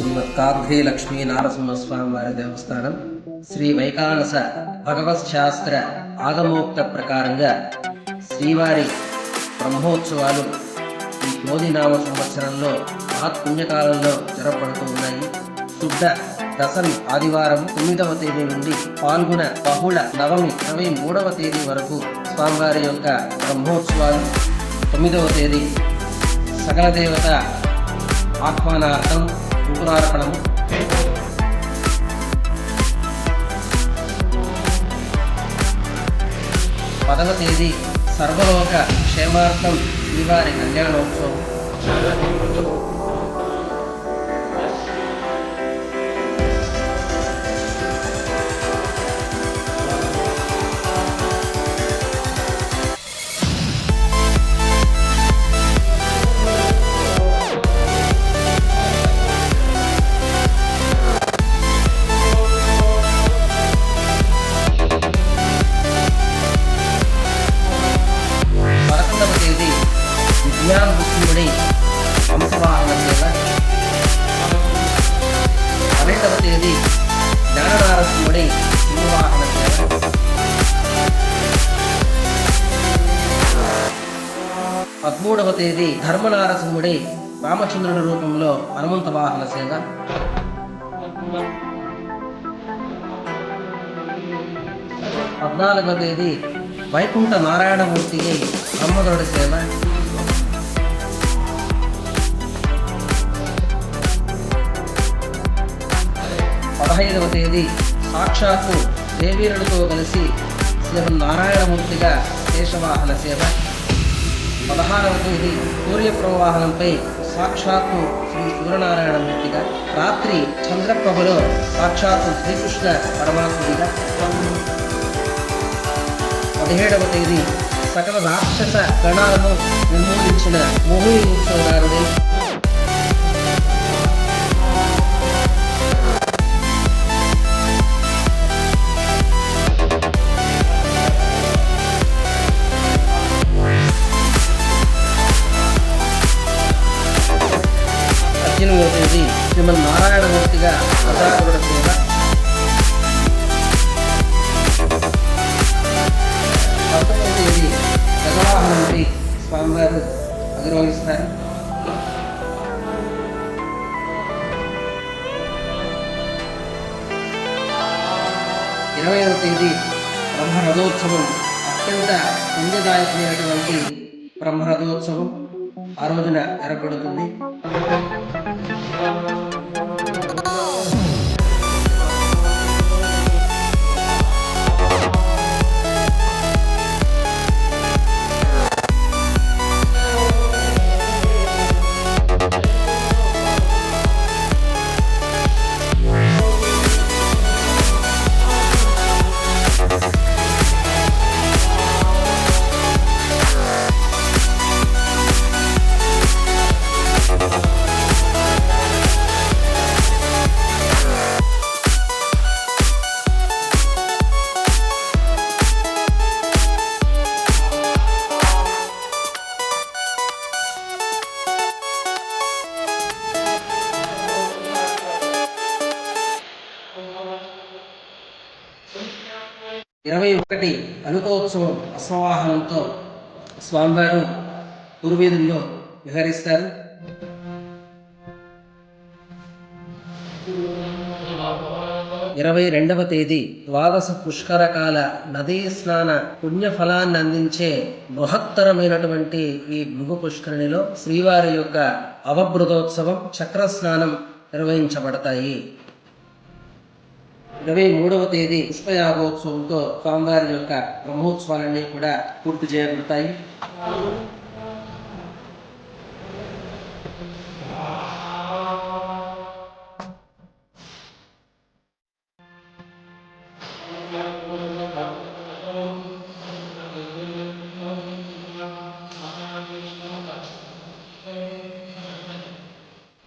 కాగ్రీ లక్ష్మీ నారసింహస్వామి వారి దేవస్థానం శ్రీ వైకానస భగవత్ శాస్త్ర ఆగమోక్త ప్రకారంగా శ్రీవారి బ్రహ్మోత్సవాలు ఈ క్రోధినామ సంవత్సరంలో మహత్పుణ్యకాలంలో జరపడుతూ ఉన్నాయి. శుద్ధ దశమి ఆదివారం తొమ్మిదవ తేదీ నుండి పాల్గొన బహుళ నవమి ఇరవై మూడవ తేదీ వరకు స్వామివారి యొక్క బ్రహ్మోత్సవాలు. తొమ్మిదవ తేదీ సకల దేవత ఆహ్వానార్థం కుంకుమార్పణము పదవ తేదీ సర్వలోక క్షేమార్థం శ్రీవారి కళ్యాణోత్సవం పదమూడవ తేదీ ధర్మనారసింహుడి రామచంద్రుని రూపంలో హనుమంత వాహన సేవ. పద్నాలుగవ తేదీ వైకుంఠ నారాయణమూర్తికి బ్రహ్మగరుడి సేవ. పదహైదవ తేదీ సాక్షాత్తు దేవీరుడితో కలిసి శ్రీ నారాయణమూర్తిగా శేషవాహన సేవ. పదహారవ తేదీ సూర్య ప్రవాహనంపై సాక్షాత్తు శ్రీ సూర్యనారాయణమూర్తిగా రాత్రి చంద్రప్రభలో సాక్షాత్తు శ్రీకృష్ణ పరమాత్ముడిగా పదిహేడవ తేదీ సకల రాక్షస గణాలను నిర్మూలించిన మోహిని ఉత్సవదారుడే పద్దెనిమిదవ తేదీ శ్రీమన్ నారాయణమూర్తిగా ప్రజాకురుడ సేవ. పంతొమ్మిదవ తేదీ గజవాహనంపై స్వామివారు అధిరోహిస్తారు ఇరవైవ తేదీ బ్రహ్మరథోత్సవం అత్యంత పుణ్యదాయకమైనటువంటి బ్రహ్మరథోత్సవం ఆ రోజున జరగబడుతుంది. ఇరవై ఒకటి అనుకోత్సవం అశ్వవాహనంతో స్వామివారు గురువీధుల్లో విహరిస్తారు. ఇరవై రెండవ తేదీ ద్వాదశ పుష్కరకాల నదీ స్నాన పుణ్యఫలాన్ని అందించే బృహత్తరమైనటువంటి ఈ భృగు పుష్కరిణిలో శ్రీవారి యొక్క అవభృతోత్సవం చక్ర స్నానం నిర్వహించబడతాయి. ఇరవై మూడవ తేదీ పుష్పయాగోత్సవంతో స్వామివారి యొక్క బ్రహ్మోత్సవాలన్నీ కూడా పూర్తి చేయబడతాయి.